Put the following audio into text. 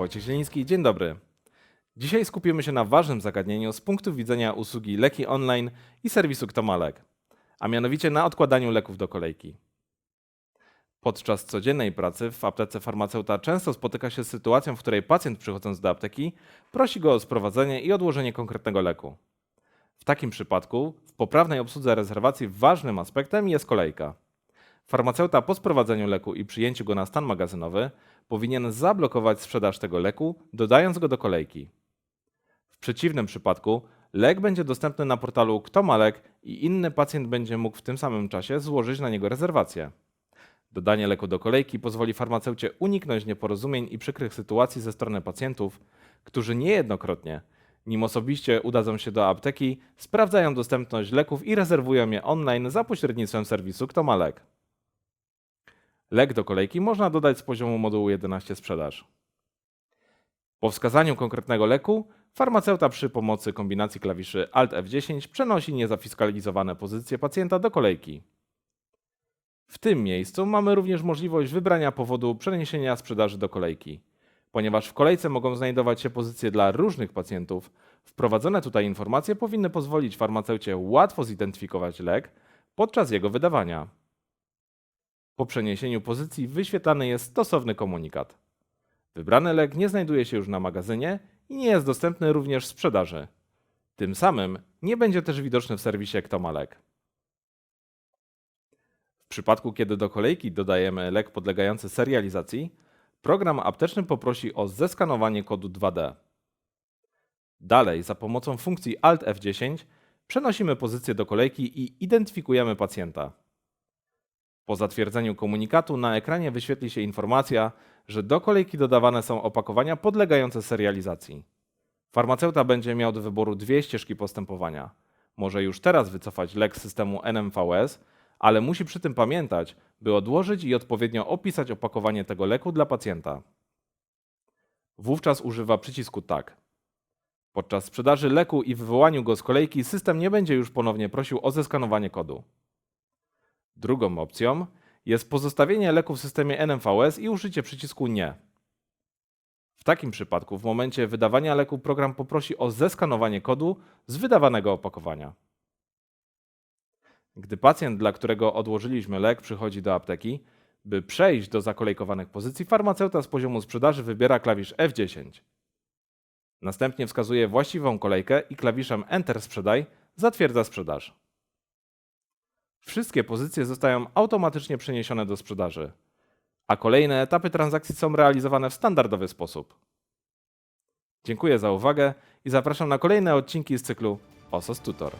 Wojciech Zieliński, dzień dobry. Dzisiaj skupimy się na ważnym zagadnieniu z punktu widzenia usługi leki online i serwisu Kto ma lek, a mianowicie na odkładaniu leków do kolejki. Podczas codziennej pracy w aptece farmaceuta często spotyka się z sytuacją, w której pacjent przychodząc do apteki prosi go o sprowadzenie i odłożenie konkretnego leku. W takim przypadku w poprawnej obsłudze rezerwacji ważnym aspektem jest kolejka. Farmaceuta po sprowadzeniu leku i przyjęciu go na stan magazynowy powinien zablokować sprzedaż tego leku, dodając go do kolejki. W przeciwnym przypadku lek będzie dostępny na portalu Kto ma lek i inny pacjent będzie mógł w tym samym czasie złożyć na niego rezerwację. Dodanie leku do kolejki pozwoli farmaceucie uniknąć nieporozumień i przykrych sytuacji ze strony pacjentów, którzy niejednokrotnie, nim osobiście udadzą się do apteki, sprawdzają dostępność leków i rezerwują je online za pośrednictwem serwisu Kto ma lek. Lek do kolejki można dodać z poziomu modułu 11 sprzedaż. Po wskazaniu konkretnego leku, farmaceuta przy pomocy kombinacji klawiszy Alt F10 przenosi niezafiskalizowane pozycje pacjenta do kolejki. W tym miejscu mamy również możliwość wybrania powodu przeniesienia sprzedaży do kolejki. Ponieważ w kolejce mogą znajdować się pozycje dla różnych pacjentów, wprowadzone tutaj informacje powinny pozwolić farmaceucie łatwo zidentyfikować lek podczas jego wydawania. Po przeniesieniu pozycji wyświetlany jest stosowny komunikat. Wybrany lek nie znajduje się już na magazynie i nie jest dostępny również w sprzedaży. Tym samym nie będzie też widoczny w serwisie Kto ma lek. W przypadku, kiedy do kolejki dodajemy lek podlegający serializacji, program apteczny poprosi o zeskanowanie kodu 2D. Dalej, za pomocą funkcji Alt F10 przenosimy pozycję do kolejki i identyfikujemy pacjenta. Po zatwierdzeniu komunikatu na ekranie wyświetli się informacja, że do kolejki dodawane są opakowania podlegające serializacji. Farmaceuta będzie miał do wyboru dwie ścieżki postępowania. Może już teraz wycofać lek z systemu NMVS, ale musi przy tym pamiętać, by odłożyć i odpowiednio opisać opakowanie tego leku dla pacjenta. Wówczas używa przycisku TAG. Podczas sprzedaży leku i wywołaniu go z kolejki system nie będzie już ponownie prosił o zeskanowanie kodu. Drugą opcją jest pozostawienie leku w systemie NMVS i użycie przycisku Nie. W takim przypadku w momencie wydawania leku program poprosi o zeskanowanie kodu z wydawanego opakowania. Gdy pacjent, dla którego odłożyliśmy lek, przychodzi do apteki, by przejść do zakolejkowanych pozycji, farmaceuta z poziomu sprzedaży wybiera klawisz F10. Następnie wskazuje właściwą kolejkę i klawiszem Enter sprzedaj zatwierdza sprzedaż. Wszystkie pozycje zostają automatycznie przeniesione do sprzedaży, a kolejne etapy transakcji są realizowane w standardowy sposób. Dziękuję za uwagę i zapraszam na kolejne odcinki z cyklu OSOS Tutor.